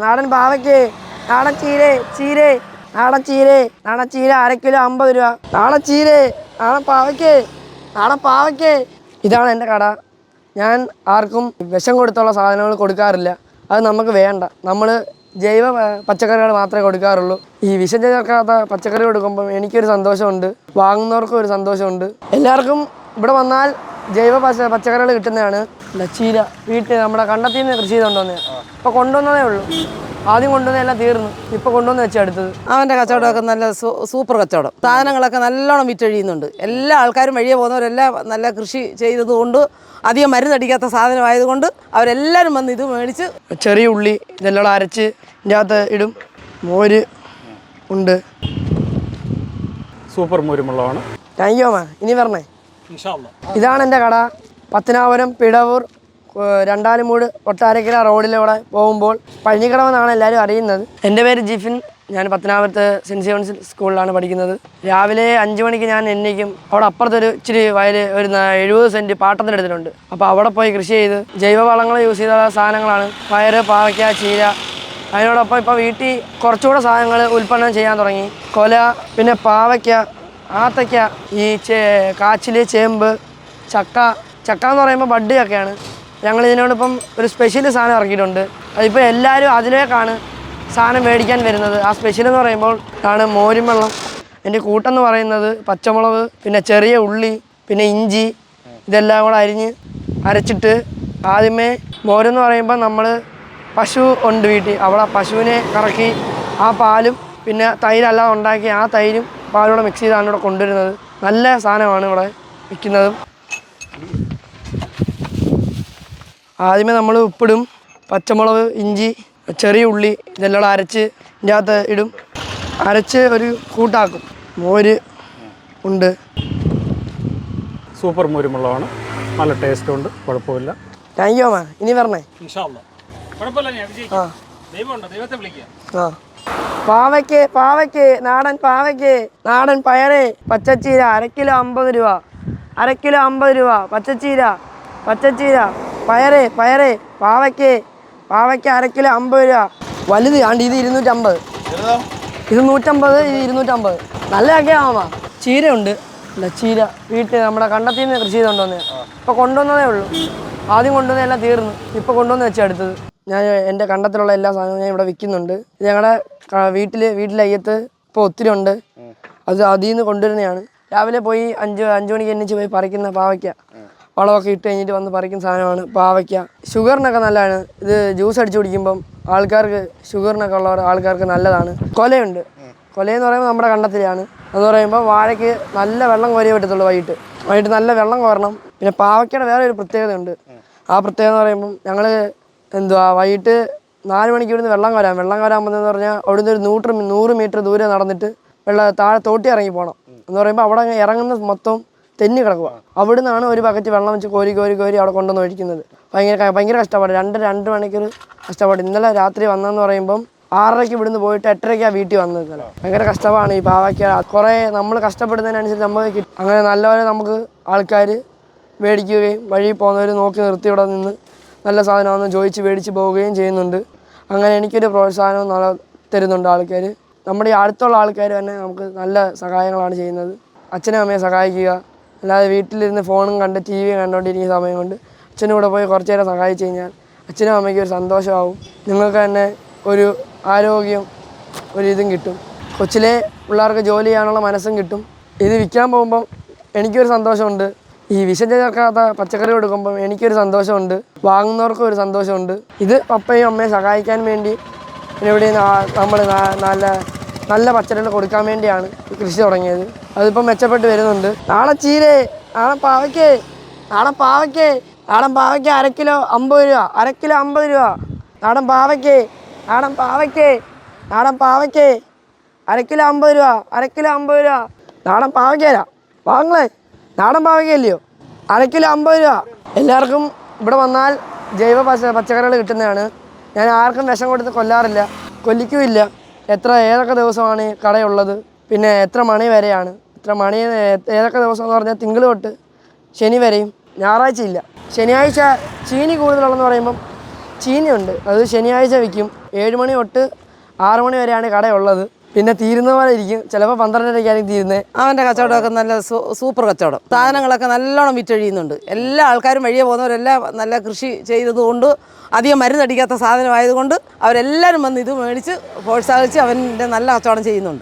നാടൻ പാവയ്ക്ക് നാടൻ ചീര ചീര നാടൻ ചീര നാടൻ ചീര അര കിലോ അമ്പത് രൂപ. നാടൻ ചീര നാടൻ പാവയ്ക്ക് നാടൻ പാവയ്ക്ക്. ഇതാണ് എന്റെ കട. ഞാൻ ആർക്കും വിഷം കൊടുത്തുള്ള സാധനങ്ങൾ കൊടുക്കാറില്ല. അത് നമുക്ക് വേണ്ട. നമ്മൾ ജൈവ പച്ചക്കറികൾ മാത്രമേ കൊടുക്കാറുള്ളൂ. ഈ വിഷം ചേർക്കാത്ത പച്ചക്കറി കൊടുക്കുമ്പോൾ എനിക്കൊരു സന്തോഷമുണ്ട്. വാങ്ങുന്നവർക്കും ഒരു സന്തോഷമുണ്ട്. എല്ലാവർക്കും ഇവിടെ വന്നാൽ ജൈവ പച്ച പച്ചക്കറികൾ കിട്ടുന്നതാണ്. ചീര. വീട്ടിൽ നമ്മുടെ നിന്ന് കൃഷി ചെയ്തുകൊണ്ടുവന്നേ ഇപ്പോൾ കൊണ്ടുവന്നതേ ഉള്ളൂ. ആദ്യം കൊണ്ടുവന്നതെല്ലാം തീർന്നു. ഇപ്പോൾ കൊണ്ടുവന്ന് വെച്ചാൽ അടുത്തത്. അവന്റെ കച്ചവടമൊക്കെ നല്ല സൂപ്പർ കച്ചവടം. സാധനങ്ങളൊക്കെ നല്ലോണം വിറ്റഴിയുന്നുണ്ട് എല്ലാ ആൾക്കാരും വഴിയെ പോകുന്നവരെല്ലാം നല്ല കൃഷി ചെയ്തതുകൊണ്ട് അധികം മരുന്നടിക്കാത്ത സാധനമായതുകൊണ്ട് അവരെല്ലാവരും വന്ന് ഇത് മേടിച്ച് ചെറിയ ഉള്ളി ഇതെല്ലാം അരച്ച് ഇതിനകത്ത് ഇടും. മോര് ഉണ്ട്. സൂപ്പർ മോരുമുള്ളതാണ്. താങ്ക് യു അമ്മ. ഇനി പറഞ്ഞേ. ഇതാണ് എന്റെ കട. പത്തനാപുരം പിടവൂർ രണ്ടാലുമൂട് ഒട്ടാരക്കര റോഡിലൂടെ പോകുമ്പോൾ പഴഞ്ഞിക്കടവെന്നാണ് എല്ലാവരും അറിയുന്നത്. എന്റെ പേര് ജിഫിൻ. ഞാൻ പത്തനാപുരത്ത് സെന്റ് ജോൺസ് സ്കൂളിലാണ് പഠിക്കുന്നത്. രാവിലെ അഞ്ച് മണിക്ക് ഞാൻ എന്നേക്കും അവിടെ അപ്പുറത്തൊരു ഇച്ചിരി വയൽ ഒരു എഴുപത് സെന്റ് പാട്ടത്തിന് എടുത്തിട്ടുണ്ട് അപ്പോൾ അവിടെ പോയി കൃഷി ചെയ്ത് ജൈവവളങ്ങൾ യൂസ് ചെയ്ത സാധനങ്ങളാണ്. പയർ പാവയ്ക്ക ചീര. അതിനോടൊപ്പം ഇപ്പോൾ വീട്ടിൽ കുറച്ചുകൂടെ സാധനങ്ങൾ ഉൽപ്പന്നം ചെയ്യാൻ തുടങ്ങി. കൊല പിന്നെ പാവയ്ക്ക ആത്തയ്ക്ക ഈ ചേ കാച്ചിൽ ചേമ്പ് ചക്ക. ചക്ക എന്ന് പറയുമ്പോൾ ബഡ്ഡിയൊക്കെയാണ്. ഞങ്ങൾ ഇതിനോടൊപ്പം ഒരു സ്പെഷ്യൽ സാധനം ഇറക്കിയിട്ടുണ്ട് അതിപ്പോൾ എല്ലാവരും അതിലേക്കാണ് സാധനം മേടിക്കാൻ വരുന്നത്. ആ സ്പെഷ്യൽ എന്ന് പറയുമ്പോൾ ആണ് മോരും വെള്ളം എന്റെ കൂട്ടെന്ന് പറയുന്നത് പച്ചമുളക് പിന്നെ ചെറിയ ഉള്ളി പിന്നെ ഇഞ്ചി ഇതെല്ലാം കൂടെ അരിഞ്ഞ് അരച്ചിട്ട് ആദ്യമേ മോരെന്ന് പറയുമ്പോൾ നമ്മൾ പശു ഉണ്ട് വീട്ടിൽ. അവിടെ പശുവിനെ കറക്കി ആ പാലും പിന്നെ തൈരല്ലാതെ ഉണ്ടാക്കി ആ തൈരും പാലൂടെ മിക്സ് ചെയ്താണ് ഇവിടെ കൊണ്ടുവരുന്നത്. നല്ല സാധനമാണ് ഇവിടെ വിൽക്കുന്നതും. ആദ്യമേ നമ്മൾ ഉപ്പിടും പച്ചമുളക് ഇഞ്ചി ചെറിയ ഉള്ളി ഇതെല്ലാം അരച്ച് ഇതിന്റെ അകത്ത് ഇടും. അരച്ച് ഒരു കൂട്ടാക്കും. മോര് ഉണ്ട്. സൂപ്പർ മോരുമുളകാണ് നല്ല ടേസ്റ്റ് ഉണ്ട്. കുഴപ്പമില്ല. താങ്ക് യു അമ്മ. ഇനി പറഞ്ഞേ ആ. ദൈവമുണ്ട് ദൈവത്തെ വിളിക്കുക. ആ. പാവയ്ക്ക് പാവയ്ക്ക് നാടൻ പാവയ്ക്ക് നാടൻ പയറ് പച്ചച്ചീര അര കിലോ അമ്പത് രൂപ. അര കിലോ അമ്പത് രൂപ പച്ചച്ചീര പച്ചച്ചീര. പയറ് പയറ് പാവയ്ക്ക് പാവയ്ക്ക് അര കിലോ അമ്പത് രൂപ. വലുത് ആണ്ട് ഇത് ഇരുന്നൂറ്റമ്പത്. ഇത് നൂറ്റമ്പത് ഇത് ഇരുന്നൂറ്റമ്പത്. നല്ല ഒക്കെയാവാ ചീര ഉണ്ട് അല്ല ചീര. വീട്ടിൽ നമ്മുടെ കണ്ടത്തിൽ നിന്ന് കൃഷി ചെയ്തുകൊണ്ടുവന്നേ ഇപ്പോൾ കൊണ്ടുവന്നതേ ഉള്ളൂ. ആദ്യം കൊണ്ടുവന്നതെല്ലാം തീർന്നു. ഇപ്പോൾ കൊണ്ടുവന്ന് വെച്ചാൽ അടുത്തത്. ഞാൻ എന്റെ കണ്ടത്തിലുള്ള എല്ലാ സാധനവും ഞാൻ ഇവിടെ വിൽക്കുന്നുണ്ട്. ഇത് ഞങ്ങളുടെ വീട്ടിൽ വീട്ടിലെ അയ്യത്ത് ഇപ്പോൾ ഒത്തിരി ഉണ്ട്. അത് അതിൽ നിന്ന് കൊണ്ടുവരുന്നതാണ്. രാവിലെ പോയി അഞ്ച് അഞ്ച് മണിക്ക് എണ്ണിച്ച് പോയി പറിക്കുന്ന പാവയ്ക്ക. വളമൊക്കെ ഇട്ട് കഴിഞ്ഞിട്ട് വന്ന് പറിക്കുന്ന സാധനമാണ് പാവയ്ക്ക. ഷുഗറിനൊക്കെ നല്ലതാണ്. ഇത് ജ്യൂസ് അടിച്ച് കുടിക്കുമ്പം ആൾക്കാർക്ക് ഷുഗറിനൊക്കെ ഉള്ളവർ ആൾക്കാർക്ക് നല്ലതാണ്. കൊലയുണ്ട്. കൊലയെന്ന് പറയുമ്പോൾ നമ്മുടെ കണ്ടത്തിലാണ്. എന്ന് പറയുമ്പോൾ വാഴയ്ക്ക് നല്ല വെള്ളം കോരിയേ പറ്റത്തുള്ളൂ വൈകിട്ട്. വൈകിട്ട് നല്ല വെള്ളം കോരണം. പിന്നെ പാവയ്ക്കയുടെ വേറെ ഒരു പ്രത്യേകതയുണ്ട്. ആ പ്രത്യേകത എന്ന് പറയുമ്പം ഞങ്ങൾ എന്തുവാ വൈകിട്ട് നാല് മണിക്ക് ഇവിടുന്ന് വെള്ളം കോരാം. വെള്ളം കോരാൻ പോകുന്നതെന്ന് പറഞ്ഞാൽ അവിടുന്ന് ഒരു നൂറ് നൂറ് മീറ്റർ ദൂരെ നടന്നിട്ട് വെള്ളം താഴെ തോട്ടി ഇറങ്ങി പോകണം എന്ന് പറയുമ്പോൾ അവിടെ ഇറങ്ങുന്ന മൊത്തം തെന്നി കിടക്കുക. അവിടെ നിന്നാണ് ഒരു ബക്കറ്റ് വെള്ളം വെച്ച് കോരി കോരി കോരി അവിടെ കൊണ്ടുവന്ന് ഒഴിക്കുന്നത്. ഭയങ്കര ഭയങ്കര കഷ്ടപ്പാട്. രണ്ട് രണ്ട് മണിക്കൂർ കഷ്ടപ്പാട്. ഇന്നലെ രാത്രി വന്നതെന്ന് പറയുമ്പം ആറരയ്ക്ക് ഇവിടുന്ന് പോയിട്ട് എട്ടരയ്ക്കാണ് വീട്ടിൽ വന്നത് ഭയങ്കര കഷ്ടപ്പാടാണ് ഈ പാവയ്ക്ക. കുറേ നമ്മൾ കഷ്ടപ്പെടുന്നതിനനുസരിച്ച് നമുക്ക് അങ്ങനെ നല്ലപോലെ നമുക്ക് ആൾക്കാർ മേടിക്കുകയും വഴി പോകുന്നവർ നോക്കി നിർത്തി ഇവിടെ നിന്ന് നല്ല സാധനമാണെന്ന് ചോദിച്ച് മേടിച്ച് പോവുകയും ചെയ്യുന്നുണ്ട്. അങ്ങനെ എനിക്കൊരു പ്രോത്സാഹനം നല്ല തരുന്നുണ്ട് ആൾക്കാർ നമ്മുടെ ഈ അടുത്തുള്ള ആൾക്കാർ തന്നെ നമുക്ക് നല്ല സഹായങ്ങളാണ് ചെയ്യുന്നത്. അച്ഛനും അമ്മയെ സഹായിക്കുക. അല്ലാതെ വീട്ടിലിരുന്ന് ഫോണും കണ്ട് ടി വിയും കണ്ടുകൊണ്ടിരിക്കുന്ന സമയം കൊണ്ട് അച്ഛനും കൂടെ പോയി കുറച്ച് നേരം സഹായിച്ചു കഴിഞ്ഞാൽ അച്ഛനും അമ്മയ്ക്കും ഒരു സന്തോഷമാവും. നിങ്ങൾക്ക് തന്നെ ഒരു ആരോഗ്യം ഒരു ഇതും കിട്ടും. കൊച്ചിലെ പിള്ളേർക്ക് ജോലി ചെയ്യാനുള്ള മനസ്സും കിട്ടും. ഇത് വിൽക്കാൻ പോകുമ്പം എനിക്കൊരു സന്തോഷമുണ്ട്. ഈ വിഷം ചേർക്കാത്ത പച്ചക്കറി കൊടുക്കുമ്പം എനിക്കൊരു സന്തോഷമുണ്ട്. വാങ്ങുന്നവർക്കും ഒരു സന്തോഷമുണ്ട്. ഇത് പപ്പയും അമ്മയും സഹായിക്കാൻ വേണ്ടി ഇവിടെ നമ്മൾ നല്ല നല്ല പച്ചക്കറികൾ കൊടുക്കാൻ വേണ്ടിയാണ് കൃഷി തുടങ്ങിയത്. അതിപ്പോൾ മെച്ചപ്പെട്ട് വരുന്നുണ്ട്. നാളെ ചീരേ നാളെ പാവയ്ക്ക് നാടൻ പാവയ്ക്ക് നാടൻ പാവയ്ക്ക് അര കിലോ അമ്പത് രൂപ അര കിലോ അമ്പത് രൂപ. നാടൻ പാവയ്ക്ക് നാടൻ പാവയ്ക്ക് നാടൻ പാവയ്ക്ക് അര കിലോ അമ്പത് രൂപ അര കിലോ അമ്പത് രൂപ. നാടൻ പാവയ്ക്കല വാങ്ങളേ നാടൻ പാവയ്ക്കല്ലയോ അര കിലോ അമ്പത് രൂപ. എല്ലാവർക്കും ഇവിടെ വന്നാൽ ജൈവ പച്ച പച്ചക്കറികൾ കിട്ടുന്നതാണ്. ഞാൻ ആർക്കും വിഷം കൊടുത്ത് കൊല്ലാറില്ല. കൊല്ലിക്കുമില്ല. എത്ര ഏതൊക്കെ ദിവസമാണ് കടയുള്ളത്? പിന്നെ എത്ര മണി വരെയാണ്? എത്ര മണി ഏതൊക്കെ ദിവസം എന്ന് പറഞ്ഞാൽ തിങ്കൾ തൊട്ട് ശനി വരെയും ഞായറാഴ്ച ഇല്ല. ശനിയാഴ്ച ചീനി കൂടുതലുള്ളതെന്ന് പറയുമ്പം ചീനിയുണ്ട്. അത് ശനിയാഴ്ച വിൽക്കും. ഏഴ് മണി തൊട്ട് ആറ് മണി വരെയാണ് കടയുള്ളത്. പിന്നെ തീരുന്ന പോലെ ഇരിക്കും. ചിലപ്പോൾ പന്ത്രണ്ടരയ്ക്കായിരിക്കും തീരുന്നത് അവന്റെ കച്ചവടമൊക്കെ നല്ല സൂപ്പർ കച്ചവടം. സാധനങ്ങളൊക്കെ നല്ലോണം വിറ്റഴിയുന്നുണ്ട്. എല്ലാ ആൾക്കാരും വഴിയെ പോകുന്നവരെല്ലാം നല്ല കൃഷി ചെയ്തതുകൊണ്ട് അധികം മരുന്നടിക്കാത്ത സാധനമായതുകൊണ്ട് അവരെല്ലാവരും വന്ന് ഇത് മേടിച്ച് പ്രോത്സാഹിച്ച് അവന്റെ നല്ല കച്ചവടം ചെയ്യുന്നുണ്ട്.